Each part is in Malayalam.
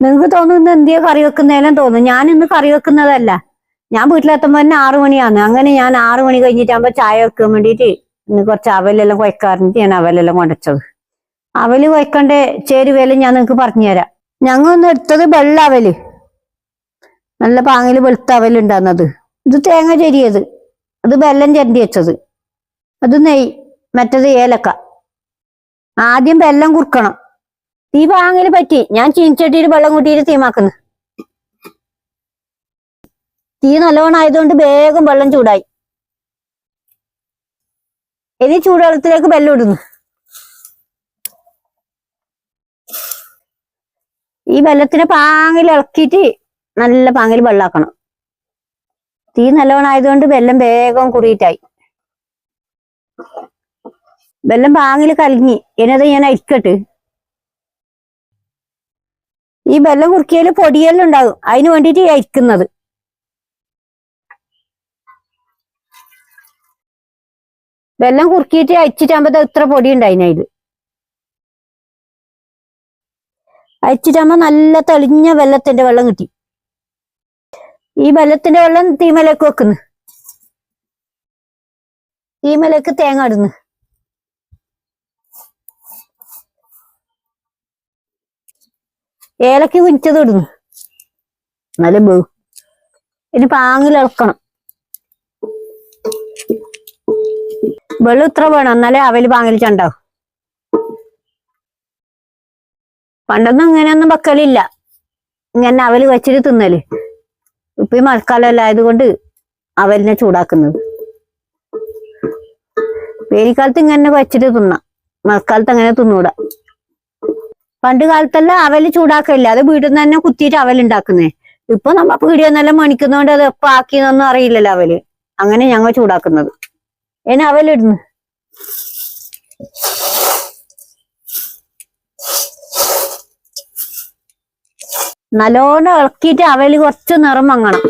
നിങ്ങൾക്ക് തോന്നുന്ന എന്തിയാ കറി വെക്കുന്നതിലും തോന്നും. ഞാൻ ഇന്ന് കറി വെക്കുന്നതല്ല. ഞാൻ വീട്ടിലെത്തുമ്പോ തന്നെ ആറു മണിയാണ്. അങ്ങനെ ഞാൻ ആറു മണി കഴിഞ്ഞിട്ടാകുമ്പോ ചായ വെക്കാൻ വേണ്ടിയിട്ട് ഇന്ന് കുറച്ച് അവലെല്ലാം കുഴക്കാറുണ്ട് ഞാൻ അവലെല്ലാം കൊണ്ടച്ചത്. അവൽ കുഴക്കണ്ട ചേരുവയിലും ഞാൻ നിങ്ങൾക്ക് പറഞ്ഞുതരാം. ഞങ്ങൾ ഒന്ന് എടുത്തത് വെള്ള അവൽ. നല്ല പാങ്ങിൽ വെളുത്ത അവലുണ്ടാകുന്നത് ഇത് തേങ്ങ ചെരിയത്. അത് വെല്ലം ചെരണ്ടി വെച്ചത്. അത് നെയ് മറ്റത് ഏലക്ക. ആദ്യം വെല്ലം കുറുക്കണം. തീ വാങ്ങൽ പറ്റി. ഞാൻ ചീനിച്ചട്ടിയിൽ വെള്ളം കൂട്ടിയിട്ട് തീമാക്കുന്നു തീ നല്ലോണം ആയതുകൊണ്ട് വേഗം വെള്ളം ചൂടായി. ഇനി ചൂടുവെള്ളത്തിലേക്ക് വെള്ളം ഇടുന്നു. ഈ വെള്ളത്തിനെ പാങ്ങിൽ ഇളക്കിയിട്ട് നല്ല പാങ്ങിൽ വെള്ളാക്കണം. തീ നല്ലോണം ആയതുകൊണ്ട് വെള്ളം വേഗം കുറിയിട്ടായി. വെള്ളം പാങ്ങിൽ കലങ്ങി. ഇനത് ഞാൻ അരിക്കട്ട്. ഈ വെള്ളം കുറുക്കിയാൽ പൊടിയെല്ലാം ഉണ്ടാകും. അതിന് വേണ്ടിയിട്ട് അരിക്കുന്നത്. വെള്ളം കുറുക്കിയിട്ട് അരിച്ചിട്ടാകുമ്പോ ഇത്ര പൊടി ഉണ്ടായിന് അതിൽ അരിച്ചിട്ടാകുമ്പോ നല്ല തെളിഞ്ഞ വെള്ളത്തിന്റെ വെള്ളം കിട്ടി. ഈ വെള്ളത്തിന്റെ വെള്ളം തീമലേക്ക് വെക്കുന്നു. തീമലേക്ക് തേങ്ങ ഇടുന്നു. ഏലക്ക് കുഞ്ചത് ഇടുന്നു നല്ല ബഹു ഇനി പാങ്ങിൽ ഇളക്കണം. വെള്ളം ഇത്ര വേണം. എന്നാലേ അവൽ പാങ്ങിൽ ചണ്ടാവും പണ്ടൊന്നും ഇങ്ങനെയൊന്നും വെക്കലില്ല. ഇങ്ങനെ അവൽ വെച്ചിട്ട് തിന്നൽ. ഇപ്പൊ ഈ മഴക്കാലമല്ല ആയതുകൊണ്ട് അവലിനെ ചൂടാക്കുന്നത്. വേലിക്കാലത്ത് ഇങ്ങനെ വെച്ചിട്ട് തിന്നാം. മഴക്കാലത്ത് അങ്ങനെ തിന്നൂടാ. പണ്ട് കാലത്തെല്ലാം അവൽ ചൂടാക്കില്ല അത് വീട്ടിൽ നിന്ന് തന്നെ കുത്തിയിട്ട് അവലുണ്ടാക്കുന്നേ ഇപ്പൊ നമ്മ പീടിയെന്നെല്ലാം മണിക്കുന്നോണ്ട് അത് എപ്പോ ആക്കിയെന്നൊന്നും അറിയില്ലല്ലോ അവൽ. അങ്ങനെ ഞങ്ങൾ ചൂടാക്കുന്നത്. ഇനി അവലിടുന്നു നല്ലോണം ഇളക്കിയിട്ട് അവൽ കുറച്ച് നിറം വാങ്ങണം.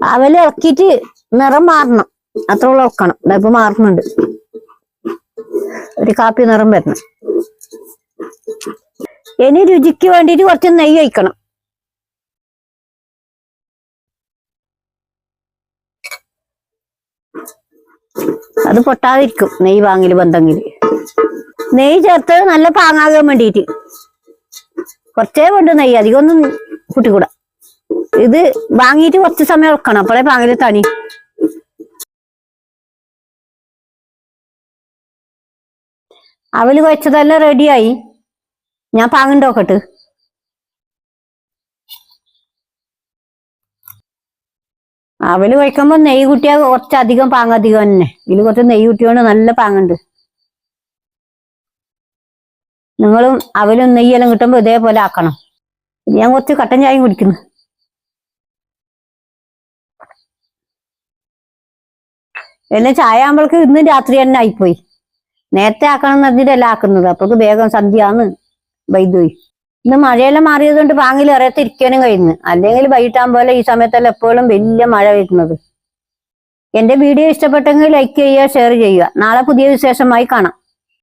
അവൽ ഇളക്കിയിട്ട് നിറം മാറണം. അത്ര ഇളക്കണം. ഇപ്പൊ മാറുന്നുണ്ട്. ഒരു കാപ്പി നിറം വരണം. ഇനി രുചിക്ക് വേണ്ടിയിട്ട് കുറച്ച് നെയ്യ് ഒഴിക്കണം. അത് പൊട്ടാതിരിക്കും നെയ്യ് വാങ്ങൽ ബന്ധെങ്കിൽ നെയ്യ് ചേർത്ത് നല്ല പാങ്ങാകാൻ വേണ്ടിയിട്ട്. കുറച്ചേ കൊണ്ട് നെയ്യ് അധികമൊന്നും കൂട്ടിക്കൂടാ. ഇത് വാങ്ങിയിട്ട് കുറച്ച് സമയം വെക്കണം അപ്പോഴേ പാങ്ങിൽ തണി. അവൽ വെച്ചതെല്ലാം റെഡിയായി ഞാൻ പാങ്ങണ്ടോക്കട്ട്. അവൽ കഴിക്കുമ്പോ നെയ്യ് കുട്ടിയാൽ കുറച്ചധികം പാങ്ങധികം തന്നെ. ഇതിൽ കുറച്ച് നെയ്യ് കുട്ടിയോണ്ട് നല്ല പാങ്ങുണ്ട്. നിങ്ങളും അവലും നെയ്യെല്ലാം കിട്ടുമ്പോ ഇതേപോലെ ആക്കണം. ഞാൻ കുറച്ച് കട്ടൻ ചായയും കുടിക്കുന്നു. എന്നെ ചായ ആകുമ്പോഴേക്ക് ഇന്നും രാത്രി തന്നെ ആയിപ്പോയി. നേരത്തെ ആക്കണം എന്ന് പറഞ്ഞിട്ടല്ല ആക്കുന്നത്. അപ്പോഴേക്ക് വേഗം സന്ധ്യയാന്ന് വൈദ്യുതി. ഇന്ന് മഴയെല്ലാം മാറിയത് കൊണ്ട് പാങ്ങിൽ ഇറയത്ത് ഇരിക്കാനും കഴിയുന്നു. അല്ലെങ്കിൽ വൈകിട്ടാൻ പോലെ ഈ സമയത്തെല്ലാം എപ്പോഴും വലിയ മഴ വരുന്നത്. എന്റെ വീഡിയോ ഇഷ്ടപ്പെട്ടെങ്കിൽ ലൈക്ക് ചെയ്യുക ഷെയർ ചെയ്യുക. നാളെ പുതിയ വിശേഷമായി കാണാം.